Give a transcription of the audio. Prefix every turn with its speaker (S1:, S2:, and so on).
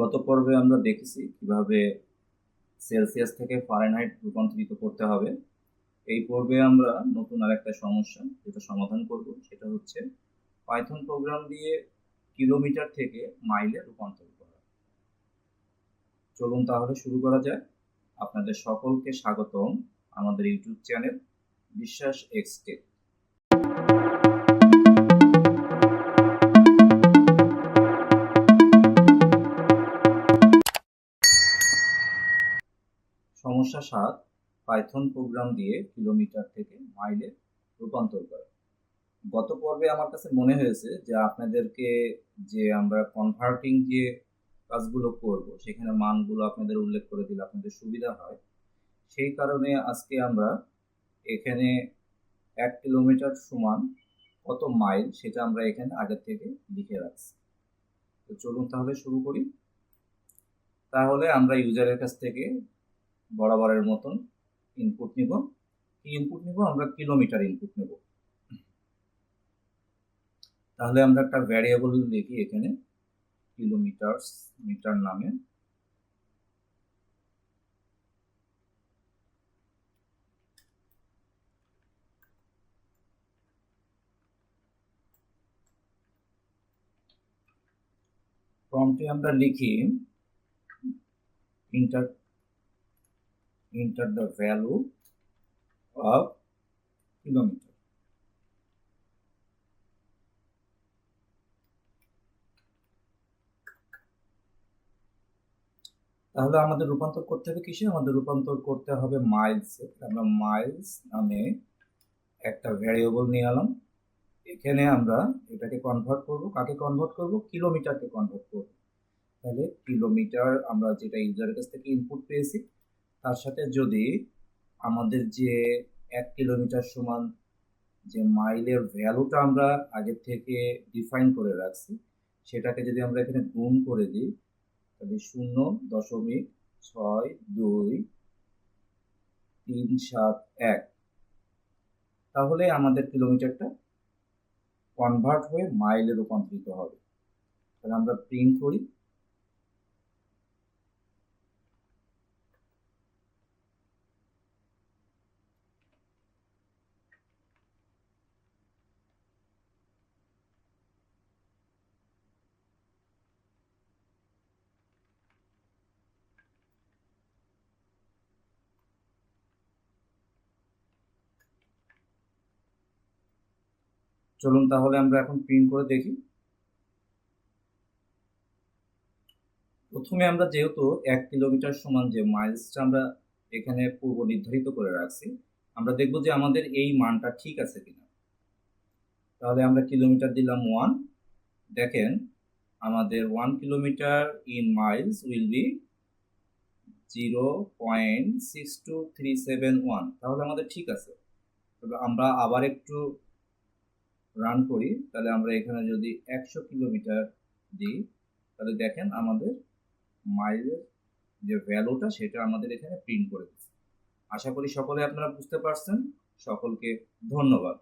S1: গত পর্বে আমরা দেখেছি কীভাবে সেলসিয়াস থেকে ফারেনহাইট রূপান্তরিত করতে হবে। এই পর্বে আমরা নতুন আরেকটা সমস্যা যেটা সমাধান করব, সেটা হচ্ছে পাইথন প্রোগ্রাম দিয়ে কিলোমিটার থেকে মাইলে রূপান্তর করা। চলুন তাহলে শুরু করা যায় আপনাদের সকলকে স্বাগতম আমাদের ইউটিউব চ্যানেল বিশ্বাস এক্সটেক। সমস্যা সাত, পাইথন প্রোগ্রাম দিয়ে কিলোমিটার থেকে মাইলে রূপান্তর করা। গত পর্বে আমার কাছে মনে হয়েছে যে আপনাদেরকে যে আমরা কনভার্টিং যে কাজগুলো করব, সেখানে মানগুলো আপনাদের উল্লেখ করে দিলে আপনাদের সুবিধা হয়। সেই কারণে আজকে আমরা এখানে এক কিলোমিটার সমান কত মাইল সেটা আমরা এখানে আগের থেকে লিখে রাখছি। তো চলুন তাহলে শুরু করি। তাহলে আমরা ইউজারের কাছ থেকে বরাবরের মতন ইনপুট নিব। কি ইনপুট নিব? আমরা কিলোমিটার ইনপুট নেব। তাহলে আমরা একটা ভ্যারিয়েবল লিখি এখানে কিলোমিটারস মিটার নামে। প্রম্পটে আমরা লিখি enter enter the value of kilometer. তাহলে আমাদের রূপান্তর করতে হবে কিসে? আমাদের রূপান্তর করতে হবে মাইলসে আমরা মাইলস নামে একটা ভ্যারিয়েবল নিয়ে এলাম। এখানে আমরা এটাকে কনভার্ট করব। কাকে কনভার্ট করব? কিলোমিটারকে কনভার্ট করব। তাহলে কিলোমিটার আমরা যেটা ইউজারের কাছ থেকে ইনপুট পেয়েছি তার সাথে যদি আমাদের যে এক কিলোমিটার সমান যে মাইলের ভ্যালুটা আমরা আগের থেকে ডিফাইন করে রাখছি, সেটাকে যদি আমরা এখানে গুণ করে দিই, তাহলে শূন্য দশমিক ছয় দুই তিন সাত এক। তাহলে আমাদের কিলোমিটারটা কনভার্ট হয়ে মাইলে রূপান্তরিত হবে। তাহলে আমরা প্রিন্ট করি। চলুন তাহলে আমরা এখন প্রিন্ট করে দেখি। প্রথমে আমরা যেহেতু এক কিলোমিটার সমান যে মাইলসটা আমরা এখানে পূর্ব নির্ধারিত করে রাখছি, আমরা দেখব যে আমাদের এই মানটা ঠিক আছে কিনা। তাহলে আমরা কিলোমিটার দিলাম ওয়ান দেখেন, আমাদের one kilometre in miles will be zero point six two three seven one তাহলে আমাদের ঠিক আছে। তবে আমরা আবার একটু রান করি, তাহলে আমরা এখানে যদি একশো কিলোমিটার দিই, তাহলে দেখেন আমাদের মাইলের যে ভ্যালুটা সেটা আমাদের এখানে প্রিন্ট করে দিচ্ছে। আশা করি সকলে আপনারা বুঝতে পারছেন। সকলকে ধন্যবাদ।